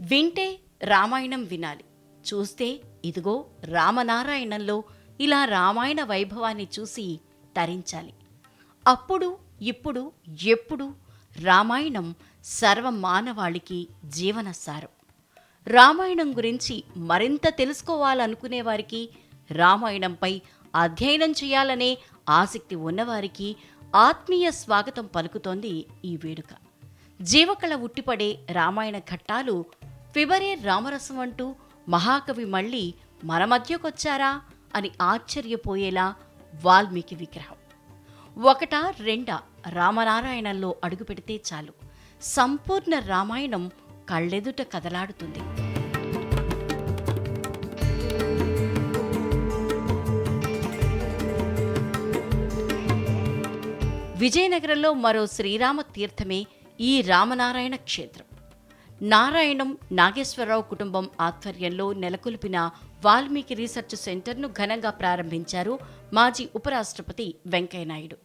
వింటే రామాయణం వినాలి. చూస్తే ఇదిగో రామనారాయణంలో ఇలా రామాయణ వైభవాన్ని చూసి తరించాలి. అప్పుడు ఇప్పుడు ఎప్పుడు రామాయణం సర్వ మానవాళికి జీవన రామాయణం గురించి మరింత తెలుసుకోవాలనుకునే వారికి రామాయణంపై అధ్యయనం చేయాలనే ఆసక్తి ఉన్నవారికి ఆత్మీయ స్వాగతం పలుకుతోంది ఈ వేడుక. జీవకళ ఉట్టిపడే రామాయణ ఘట్టాలు ఫిబరే రామరసం అంటూ మహాకవి మళ్ళీ మన మధ్యకొచ్చారా అని ఆశ్చర్యపోయేలా వాల్మీకి విగ్రహం. ఒకట రెండా రామనారాయణంలో అడుగుపెడితే చాలు. సంపూర్ణ రామాయణం కళ్ళెదుట కదలాడుతుంది. విజయనగరంలో మరో శ్రీరామ తీర్థమే ఈ రామనారాయణ క్షేత్రం. నారాయణం నాగేశ్వరరావు కుటుంబం ఆధ్వర్యంలో నెలకొల్పిన వాల్మీకి రీసెర్చ్ సెంటర్ను ఘనంగా ప్రారంభించారు మాజీ ఉపరాష్ట్రపతి వెంకయ్యనాయుడు.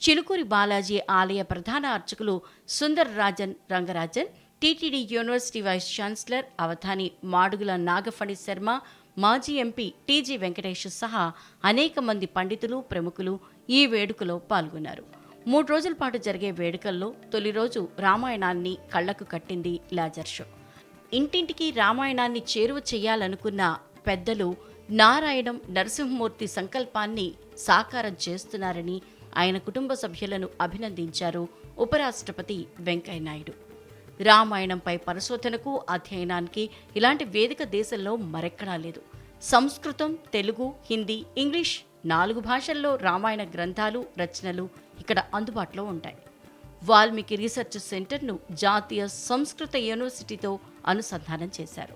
చిలుకూరి బాలాజీ ఆలయ ప్రధాన అర్చకులు Sundar Rajan Rangarajan TTD university vice chancellor Avadhani Madugula Nagaphani Sharma మాజీ ఎంపీ టీజీ వెంకటేష్ సహా అనేక మంది పండితులు ప్రముఖులు ఈ వేడుకలో పాల్గొన్నారు. మూడు రోజుల పాటు జరిగే వేడుకల్లో తొలి రోజు రామాయణాన్ని కళ్ళకు కట్టింది లాజర్ షో. ఇంటింటికి రామాయణాన్ని చేరువ చేయాలనుకున్న పెద్దలు నారాయణం నరసింహమూర్తి సంకల్పాన్ని సాకారం చేస్తున్నారని ఆయన కుటుంబ సభ్యులను అభినందించారు ఉపరాష్ట్రపతి వెంకయ్యనాయుడు. రామాయణంపై పరిశోధనకు అధ్యయనానికి ఇలాంటి వేదిక దేశంలో మరెక్కడా లేదు. సంస్కృతం తెలుగు హిందీ ఇంగ్లీష్ నాలుగు భాషల్లో రామాయణ గ్రంథాలు రచనలు ఇక్కడ అందుబాటులో ఉంటాయి. వాల్మీకి రీసెర్చ్ సెంటర్ను జాతీయ సంస్కృత యూనివర్సిటీతో అనుసంధానం చేశారు.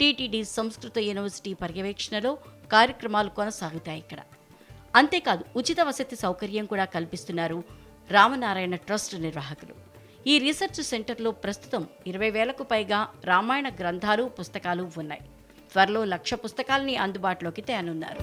టీటీడీ సంస్కృత యూనివర్సిటీ పర్యవేక్షణలో కార్యక్రమాలు కొనసాగుతాయి ఇక్కడ. అంతేకాదు ఉచిత వసతి సౌకర్యం కూడా కల్పిస్తున్నారు రామనారాయణ ట్రస్ట్ నిర్వాహకులు. ఈ రీసెర్చ్ సెంటర్లో ప్రస్తుతం ఇరవై వేలకు పైగా రామాయణ గ్రంథాలు పుస్తకాలు ఉన్నాయి. త్వరలో లక్ష పుస్తకాలని అందుబాటులోకి తేనున్నారు.